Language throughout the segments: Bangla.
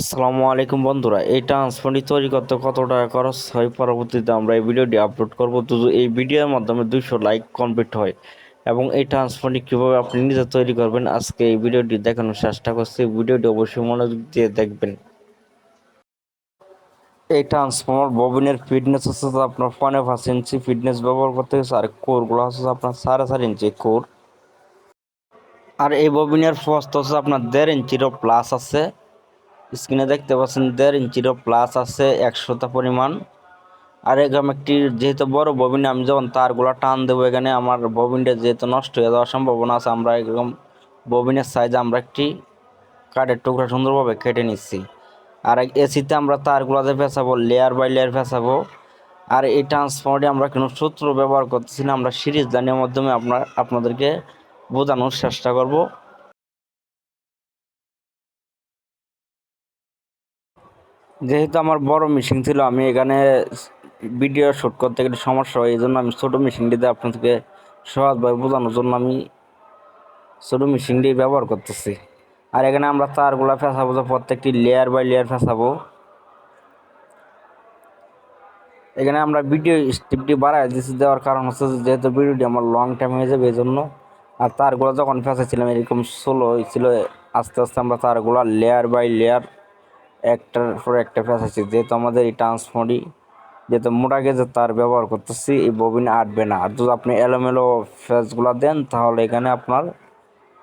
আসসালামু আলাইকুম বন্ধুরা, এই ট্রান্সফারটি তৈরি করতে কত টাকা খরচ হয় পরবর্তীতে আমরা এই ভিডিওটি আপলোড করব। তো এই ভিডিওর মাধ্যমে দুশো লাইক কমপ্লিট হয় এবং এই ট্রান্সফারটি কীভাবে আপনি নিজে তৈরি করবেন, আজকে এই ভিডিওটি দেখানোর চেষ্টা করছি। ভিডিওটি অবশ্যই মনোযোগ দিয়ে দেখবেন। এই ট্রান্সফর্মার ববিনের ফিটনেস হচ্ছে আপনার পনেরো পাঁচ ইঞ্চি ফিটনেস ব্যবহার করতে হচ্ছে আর কোরগুলো হচ্ছে আপনার সাড়ে চার ইঞ্চি কোর আর এই ববিনের ফস্ত হচ্ছে আপনার দেড় ইঞ্চিরও প্লাস আছে। স্ক্রিনে দেখতে পাচ্ছেন দেড় ইঞ্চিরও প্লাস আছে একশোটা পরিমাণ। আর এরকম একটি যেহেতু বড় ববিনে, আমি যখন তারগুলো টান দেবো এখানে, আমার ববিনটা যেহেতু নষ্ট হয়ে যাওয়ার সম্ভাবনা আছে, আমরা এরকম ববিনের সাইজে আমরা একটি কাঠের টুকরা সুন্দরভাবে কেটে নিচ্ছি। আর এসিতে আমরা তারগুলোতে ফেসাবো লেয়ার বাই লেয়ার ফেসাবো। আর এই ট্রান্সফর্মারটি আমরা কোনো সূত্র ব্যবহার করতেছি না, আমরা সিরিজ দানের মাধ্যমে আপনার, আপনাদেরকে বোঝানোর চেষ্টা করব। যেহেতু আমার বড় মেশিন ছিল, আমি এখানে ভিডিও শ্যুট করতে একটু সমস্যা হয় এই জন্য আমি ছোটো মেশিনটিতে আপনাদেরকে সহজভাবে বোঝানোর জন্য আমি ছোটো মেশিনটি ব্যবহার করতেছি। আর এখানে আমরা তারগুলো ফেসাবো যে প্রত্যেকটি লেয়ার বাই লেয়ার ফেসাবো। এখানে আমরা ভিডিও স্টিপটি বাড়াই দিচ্ছি দেওয়ার কারণ হচ্ছে যেহেতু ভিডিওটি আমার লং টাইম হয়ে যাবে এই জন্য আর তারগুলো যখন ফেঁসেছিলাম এরকম স্লো হয়েছিল, আস্তে আস্তে আমরা তারগুলো লেয়ার বাই লেয়ার একটার পর একটা ফেঁসেছি যেহেতু আমাদের এই ট্রান্সফর্মটি যেহেতু মোটা গেজের তার ব্যবহার করতেছি, এই ববিনে আটবে না। আর যদি আপনি এলোমেলো ফেসগুলো দেন, তাহলে এখানে আপনার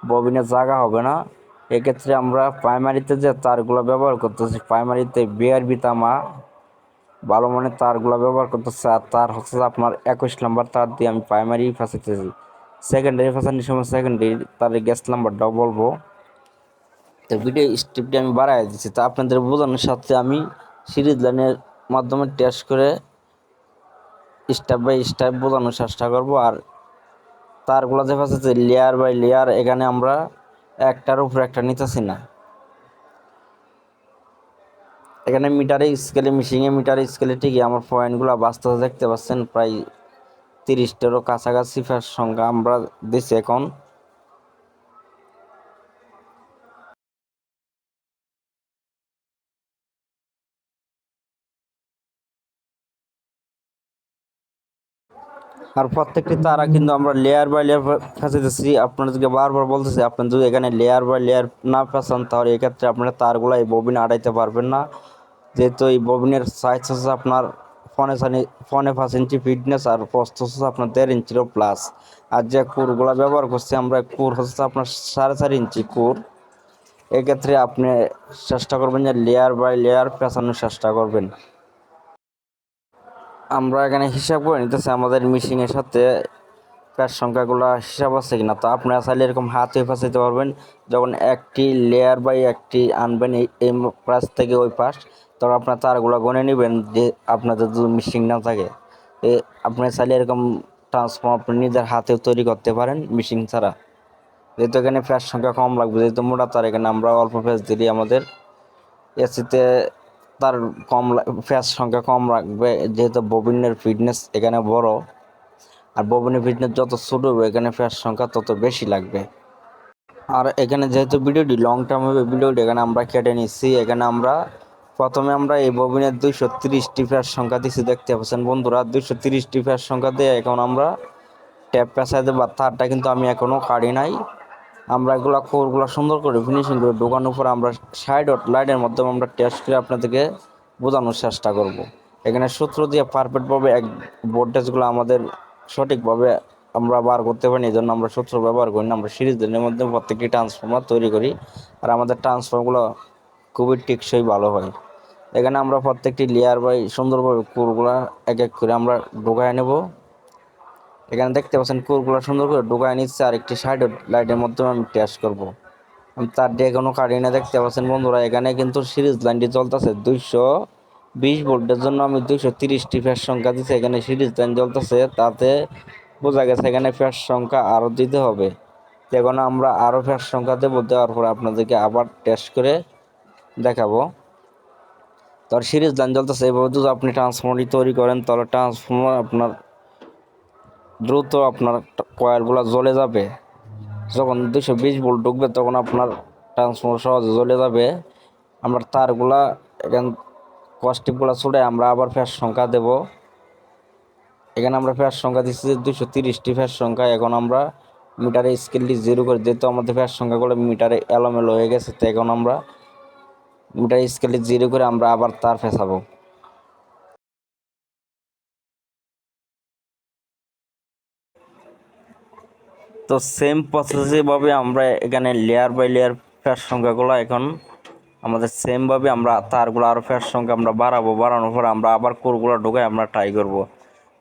ববিনে জায়গা হবে না। এক্ষেত্রে আমরা প্রাইমারিতে যে তারগুলো ব্যবহার করতেছি প্রাইমারিতে বিআরবি তামা, ভালো মানের তারগুলো ব্যবহার করতেছি। আর তার হচ্ছে আপনার একুশ নাম্বার তার দিয়ে আমি প্রাইমারি ফাঁসাইতেছি সেকেন্ডারি ফাঁসানোর সময় সেকেন্ডারি তার গ্যাস নাম্বারটাও বলব তো ভিডিও স্টেপটি আমি বাড়াই দিচ্ছি তা আপনাদের বোঝানোর সাথে আমি সিরিজ লাইনের মাধ্যমে টেস্ট করে স্টেপ বাই স্টেপ বোঝানোর চেষ্টা করব। আর তারগুলো যে ফাঁসাচ্ছে লেয়ার বাই লেয়ার এখানে আমরা একটার উপর একটা নিতেছি না। এখানে মিটারে স্কেলে মিশিংয়ে মিটারে স্কেলে ঠিকই আমার পয়েন্টগুলো বাস্তবে দেখতে পাচ্ছেন। প্রায় তিরিশটারও কাছাকাছি সংখ্যা আমরা দিচ্ছি এখন। আর প্রত্যেকটি তারা কিন্তু আমরা লেয়ার বাই লেয়ার ফেঁচাইতেছি আপনাদেরকে বারবার বলতেছি, আপনি যদি এখানে লেয়ার বাই লেয়ার না ফেঁচান তাহলে এক্ষেত্রে আপনার তারগুলো এই ববিনে আড়াইতে পারবেন না। যেহেতু এই ববিনের সাইজ হচ্ছে আপনার ফোনে সানি ফোনে পাঁচ ইঞ্চি ফিটনেস আর প্রস্ত হচ্ছে আপনার দেড় ইঞ্চিরও প্লাস আর যে কুরগুলো ব্যবহার করছি আমরা, কুর হচ্ছে আপনার সাড়ে চার ইঞ্চি কুর। এক্ষেত্রে আপনি চেষ্টা করবেন যে লেয়ার বাই লেয়ার পেঁচানোর চেষ্টা করবেন। আমরা এখানে হিসাব করে নিতেছি আমাদের মিশিংয়ের সাথে প্যাচ সংখ্যাগুলো হিসাব আছে কিনা। তো আপনারা চাইলে এরকম হাতে ফাঁসাইতে পারবেন, যখন একটি লেয়ার বাই একটি আনবেন এই পাশ থেকে ওই পাশ, তখন আপনার তারগুলো গনে নেবেন যে আপনাদের যদি মিশিং না থাকে। আপনি চাইলে এরকম ট্রান্সফর্ম আপনি নিজের হাতেও তৈরি করতে পারেন মিশিং ছাড়া। যেহেতু এখানে ফ্যাস সংখ্যা কম লাগবে, যেহেতু মোটা তার, এখানে আমরা অল্প ফ্যাস দিলে আমাদের এসিতে তার কম ফ্যাস সংখ্যা কম রাখবে, যেহেতু ববিনের ফিটনেস এখানে বড়, আর ববিনের ফিটনেস যত ছোট হবে, এখানে ফ্যাস সংখ্যা তত বেশি লাগবে। আর এখানে যেহেতু ভিডিওটি লং টার্ম হবে, ভিডিওটি এখানে আমরা কেটে নিচ্ছি। এখানে আমরা প্রথমে আমরা এই ববিনের দুইশো তিরিশটি ফ্যাস সংখ্যা দিচ্ছি, দেখতে পাচ্ছেন বন্ধুরা, দুইশো তিরিশটি ফ্যাস সংখ্যা দিয়ে এখন আমরা ট্যাপ পেঁচাই দেবো। তারটা কিন্তু আমি এখনও কাটি নাই। আমরা এগুলো কোরগুলো সুন্দর করে ফিনিশিং করে ঢোকানোর পর আমরা সাইড লাইটের মাধ্যমে আমরা টেস্ট করে আপনাদেরকে বোঝানোর চেষ্টা করব। এখানে সূত্র দিয়ে পারফেক্টভাবে এক ভোল্টেজগুলো আমাদের সঠিকভাবে আমরা বার করতে পারি এই জন্য আমরা সূত্র ব্যবহার করি না। আমরা সিরিজ দিনের মধ্যে প্রত্যেকটি ট্রান্সফর্মার তৈরি করি আর আমাদের ট্রান্সফর্মগুলো খুবই টিকসই ভালো হয়। এখানে আমরা প্রত্যেকটি লেয়ার বাই সুন্দরভাবে কোরগুলো এক এক করে আমরা ঢোকায় নেব। এখানে দেখতে পাচ্ছেন কোরগুলো সুন্দর করে ঢোকায় নিচ্ছে, আর একটি সাইড লাইটের মাধ্যমে আমি টেস্ট করব। তার দিয়ে কোনো কাটি না দেখতে পাচ্ছেন বন্ধুরা, এখানে কিন্তু সিরিজ লাইনটি চলতেছে দুইশো বিশ ভোল্টের জন্য আমি দুইশো তিরিশটি ফ্যাস সংখ্যা দিচ্ছি এখানে সিরিজ লাইন চলতেছে, তাতে বোঝা গেছে এখানে ফ্যাস সংখ্যা আরও দিতে হবে। এখন আমরা আরও ফ্যাস সংখ্যা দেবো, দেওয়ার পরে আপনাদেরকে আবার টেস্ট করে দেখাবো। তার সিরিজ লাইন চলতেছে, এভাবে যদি আপনি ট্রান্সফর্মারটি তৈরি করেন, তাহলে ট্রান্সফর্মার আপনার দ্রুত আপনার কয়েলগুলো জ্বলে যাবে। যখন দুশো বিশ ভোল্ট ঢুকবে, তখন আপনার ট্রান্সফর্মার সহজে জ্বলে যাবে। আমরা তারগুলা এখান কস্টিপগুলা ছুটে আমরা আবার ফের সংখ্যা দেব। এখানে আমরা ফের সংখ্যা দিচ্ছি যে দুশো তিরিশটি ফের সংখ্যা। এখন আমরা মিটারে স্কেলটি জিরো করে, যেহেতু আমাদের ফের সংখ্যাগুলো মিটারে এলোমেলো হয়ে গেছে, তো এখন আমরা মিটার স্কেলটি জিরো করে আমরা আবার তার ফেসাবো। তো সেম প্রসেসিভাবে আমরা এখানে লেয়ার বাই লেয়ার ফের সংখ্যাগুলো এখন আমাদের সেমভাবে আমরা তারগুলো আরও ফের সংখ্যা আমরা বাড়াবো, বাড়ানোর পর আমরা আবার কোরগুলো ঢোকাই আমরা ট্রাই করব।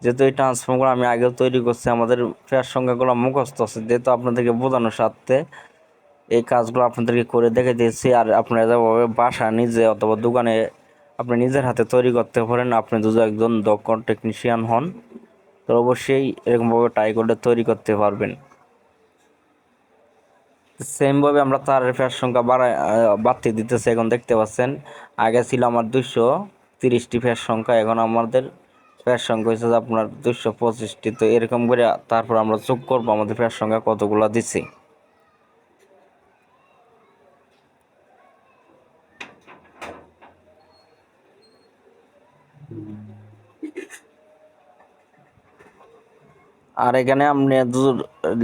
যেহেতু এই ট্রান্সফর্মগুলো আমি আগেও তৈরি করছি, আমাদের ফের সংখ্যাগুলো মুখস্থ আছে, যেহেতু আপনাদেরকে বোঝানোর স্বার্থে এই কাজগুলো আপনাদেরকে করে দেখে দিয়েছি, আর আপনারা যেভাবে বাসা নিজে অথবা দোকানে আপনি নিজের হাতে তৈরি করতে পারেন, আপনি যদি একজন দক্ষ টেকনিশিয়ান হন, তো অবশ্যই এরকমভাবে ট্রাই করলে তৈরি করতে পারবেন। সেমভাবে আমরা তারের ফেয়ার সংখ্যা বাড়ায় বাড়তে দিতেছে, এখন দেখতে পাচ্ছেন। আগে ছিল আমার দুশো তিরিশটি ফের সংখ্যা, এখন আমাদের ফেয়ার সংখ্যা হচ্ছে আপনার দুশো পঁচিশটি। তো এরকম করে তারপর আমরা যোগ করব, আমাদের ফেয়ার সংখ্যা কতগুলো দিচ্ছি আর এখানে আপনি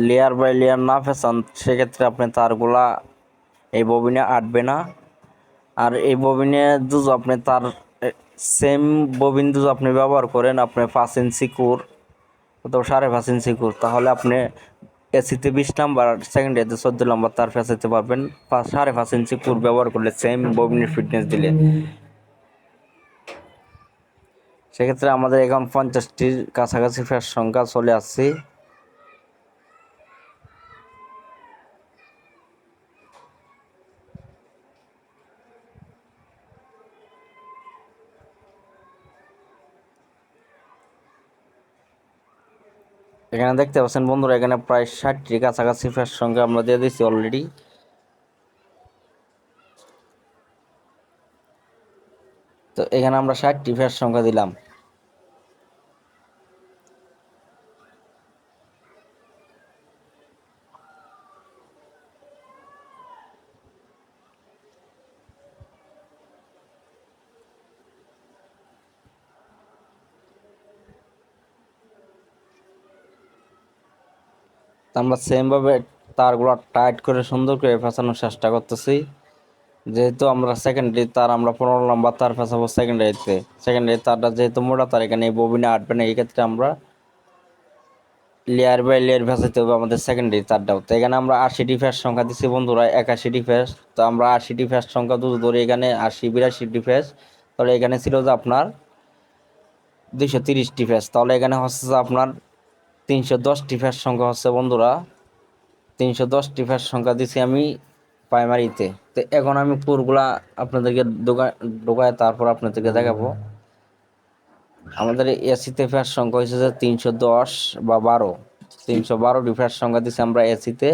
লেয়ার বাই লেয়ার না ফেসান, সেক্ষেত্রে আপনি তারগুলা এই ববিনে আটবে না। আর এই ববিনে যদি আপনি তার সেম ববিন যদি আপনি ব্যবহার করেন, আপনি পাঁচ ইঞ্চি কুর অথবা সাড়ে পাঁচ ইঞ্চি কুর, তাহলে আপনি এসিতে বিশ নাম্বার সেকেন্ড এতে চোদ্দ নাম্বার তার ফেসাইতে পারবেন। সাড়ে পাঁচ ইঞ্চি কুর ব্যবহার করলে সেম ববিনের ফিটনেস দিলে। সেক্ষেত্রে আমাদের এখন পঞ্চাশটির কাছাকাছি ফের সংখ্যা চলে আসছে। এখানে দেখতে পাচ্ছেন বন্ধুরা, এখানে প্রায় ষাটটির কাছাকাছি ফের সংখ্যা আমরা দিয়ে দিচ্ছি অলরেডি এখানে আমরা ষাটটি ফের সংখ্যা দিলাম। আমরা সেমভাবে তারগুলো টাইট করে সুন্দর করে ফেঁচানোর চেষ্টা করতেছি। যেহেতু আমরা সেকেন্ডারি তার আমরা পনেরো নম্বর তার ফেঁচাবো সেকেন্ডারিতে সেকেন্ডারি তারটা যেহেতু মোটা, তার এখানে এই ববিনে আটবে না এই ক্ষেত্রে আমরা লেয়ার বাই লেয়ার ফেঁচাইতে হবে আমাদের সেকেন্ডারি তারটাও। তো এখানে আমরা আশিটি ফ্যাস সংখ্যা দিচ্ছি বন্ধুরা একাশিটি ফ্যাস তো আমরা আশিটি ফ্যাস সংখ্যা দুটো ধরে, এখানে আশি বিরাশিটি ফ্যাস তাহলে এখানে ছিল যে আপনার দুইশো তিরিশটি ফ্যাস তাহলে এখানে হচ্ছে যে আপনার তিনশো দশটি ফ্যাস সংখ্যা হচ্ছে বন্ধুরা। তিনশো দশটি ফ্যাস সংখ্যা দিছি আমি প্রাইমারিতে তো এখন আমি পুরগুলা আপনাদেরকে ঢোকায় তারপর আপনাদেরকে দেখাবো। আমাদের এসিতে ফ্যাস সংখ্যা হয়েছে তিনশো দশ বা বারো। তিনশো বারোটি ফ্যাস সংখ্যা দিচ্ছি আমরা এসিতে।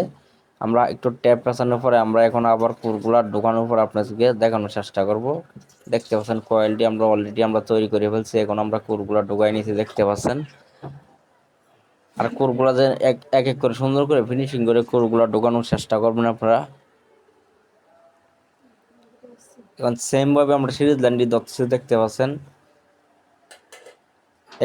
আমরা একটু ট্যাপ পেঁচানোর পরে আমরা এখন আবার পুরগুলা ঢোকানোর পর আপনাদেরকে দেখানোর চেষ্টা করব। দেখতে পাচ্ছেন কয়েলটি আমরা অলরেডি আমরা তৈরি করে ফেলছি। এখন আমরা কুরগুলা ঢোকাই নিয়েছি দেখতে পাচ্ছেন। আর কোরগুলা যে এক এক এক করে সুন্দর করে ফিনিশিং করে কোরগুলা ঢোকানোর চেষ্টা করবেন আপনারা। এখন সেমভাবে আমরা সিরিজ ল্যান্ডি দত্তসি দেখতে পাচ্ছেন।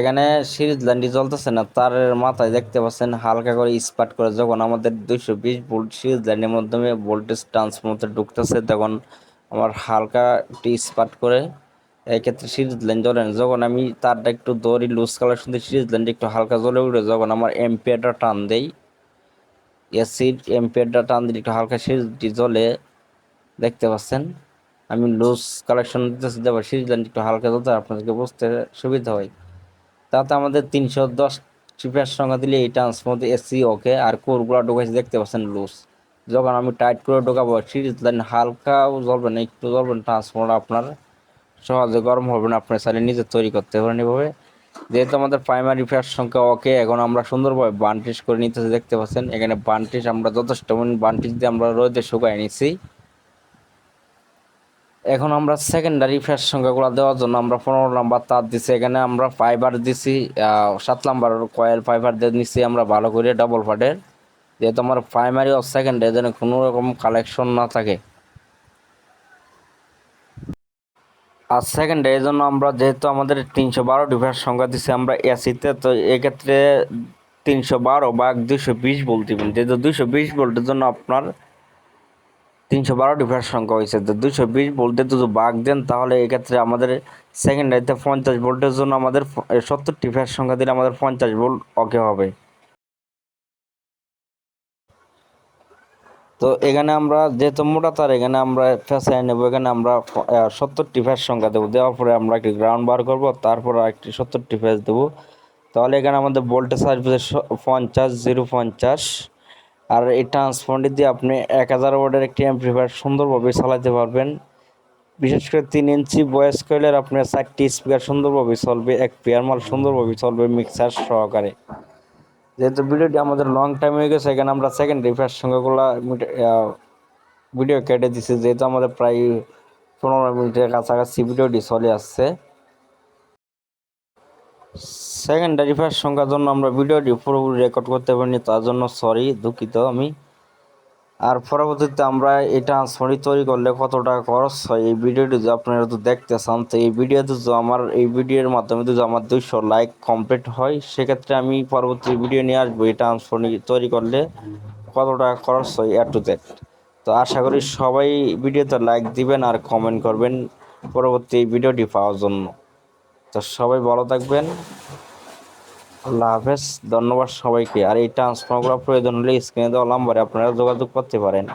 এখানে সিরিজ ল্যান্ডি চলতেছে না তার মাথায় দেখতে পাচ্ছেন, হালকা করে স্পার্ট করে যখন আমাদের দুইশো বিশ ভোল্ট সিরিজ লাইনের মাধ্যমে ভোল্টেজ ট্রান্সফর্মার ঢুকতেছে, তখন আমার হালকা একটি স্পার্ট করে এক্ষেত্রে সিরিজ লাইন জ্বলে না যখন আমি তারটা একটু দড়ি লুজ কালার দিই সিরিজ লাইনটা একটু হালকা জ্বলে উঠে, যখন আমার এমপিয়ারটা টান দেই এসিড এমপিয়ারটা টান দিলে একটু হালকা সিরিজটি জ্বলে, দেখতে পাচ্ছেন। আমি লুজ কালেকশন দিতেছি দেবো সিরিজ লাইনটা একটু হালকা জ্বলতে আপনাদেরকে বুঝতে সুবিধা হয়। তাতে আমাদের তিনশো দশ চিপের সঙ্গে দিলে এই ট্রান্সফর্মার এসি ওকে আর কোরগুলো ঢোকাইছে, দেখতে পাচ্ছেন লুজ যখন আমি টাইট করে ঢোকাবো সিরিজ লাইন হালকাও জ্বলবে না, একটু জ্বলবে ট্রান্সফর্মার আপনার সহজে গরম হবে না, আপনি চাইলে নিজে তৈরি করতে পারেন এভাবে। যেহেতু আমাদের প্রাইমারি ফ্যাট সংখ্যা ওকে এখন আমরা সুন্দরভাবে বান্টিস করে নিতেছি, দেখতে পাচ্ছেন। এখানে বান্টিস আমরা যথেষ্ট বান্টিস দিয়ে আমরা রোদে শুকাই নিছি। এখন আমরা সেকেন্ডারি ফ্যাট সংখ্যাগুলো দেওয়ার জন্য আমরা পনেরো নাম্বার তার দিছি। এখানে আমরা ফাইবার দিছি সাত নাম্বার কয়েল ফাইবার দিয়ে নিচ্ছি আমরা ভালো করে ডাবল ফাটের যেহেতু আমার প্রাইমারি ও সেকেন্ডারি যেন কোনো রকম কালেকশন না থাকে। আর সেকেন্ডে এই জন্য আমরা যেহেতু আমাদের তিনশো বারো ডিভাইস সংখ্যা দিচ্ছি আমরা এসিতে তো এক্ষেত্রে তিনশো বারো বা দুশো বিশ ভোল্ট দিবেন। যেহেতু দুশো বিশ ভোল্টের জন্য আপনার তিনশো বারো ডিভাইস সংখ্যা হয়েছে। তো দুশো বিশ ভোল্টে যদি বাঘ দেন, তাহলে এক্ষেত্রে আমাদের সেকেন্ডারিতে পঞ্চাশ ভোল্টের জন্য আমাদের সত্তর ডিভাইস সংখ্যা দিলে আমাদের পঞ্চাশ ভোল্ট ওকে হবে। তো এখানে আমরা যেহেতু মোটা তার, এখানে আমরা ফেসাই নেব, এখানে আমরা সত্তরটি ফ্যাস সংখ্যা দেবো। দেওয়ার পরে আমরা একটি গ্রাউন্ড বার করব, তারপর একটি সত্তরটি ফ্যাস দেবো। তাহলে এখানে আমাদের ভোল্টেজ আসবে পঞ্চাশ জিরো পঞ্চাশ। আর এই ট্রান্সফন্ডি দিয়ে আপনি এক হাজার ওয়ার্ডের একটি অ্যাম্পলিফায়ার সুন্দরভাবে চালাতে পারবেন। বিশেষ করে তিন ইঞ্চি বয়স কয়েলের আপনার চারটি স্পিকার সুন্দরভাবে চলবে, এক পেয়ার মাল সুন্দরভাবে চলবে মিক্সার সহকারে। যেহেতু ভিডিওটি আমাদের লং টাইম হয়ে গেছে, এখানে আমরা সেকেন্ড রিফার সঙ্গেগুলো ভিডিও কেটে দিছি। যেহেতু আমাদের প্রায় পনেরো মিনিটের কাছাকাছি ভিডিওটি চলে আসছে। সেকেন্ডারি ফার্স্ট সংখ্যার জন্য আমরা ভিডিওটি পুরোপুরি রেকর্ড করতে পারিনি, তার জন্য সরি দুঃখিত আমি। আর পরবর্তীতে আমরা এই ট্রান্সফারই তৈরি করলে কত টাকা খরচ হয়, এই ভিডিওটি যদি আপনারা যদি দেখতে চান, তো এই ভিডিওতে যদি আমার, এই ভিডিওর মাধ্যমে যদি আমার দুইশো লাইক কমপ্লিট হয়, সেক্ষেত্রে আমি পরবর্তী ভিডিও নিয়ে আসব, এই ট্রান্সফার তৈরি করলে কত টাকা খরচ হয় এ টু জেড তো আশা করি সবাই ভিডিওতে লাইক দিবেন আর কমেন্ট করবেন পরবর্তী ভিডিওটি পাওয়ার জন্য। তো সবাই ভালো থাকবেন। আল্লাহ হাফেজ। ধন্যবাদ সবাইকে। আর এই ট্রান্সফর্মগুলো প্রয়োজন হলে স্ক্রিনে দেওয়া নাম্বারে আপনারা যোগাযোগ করতে পারেন।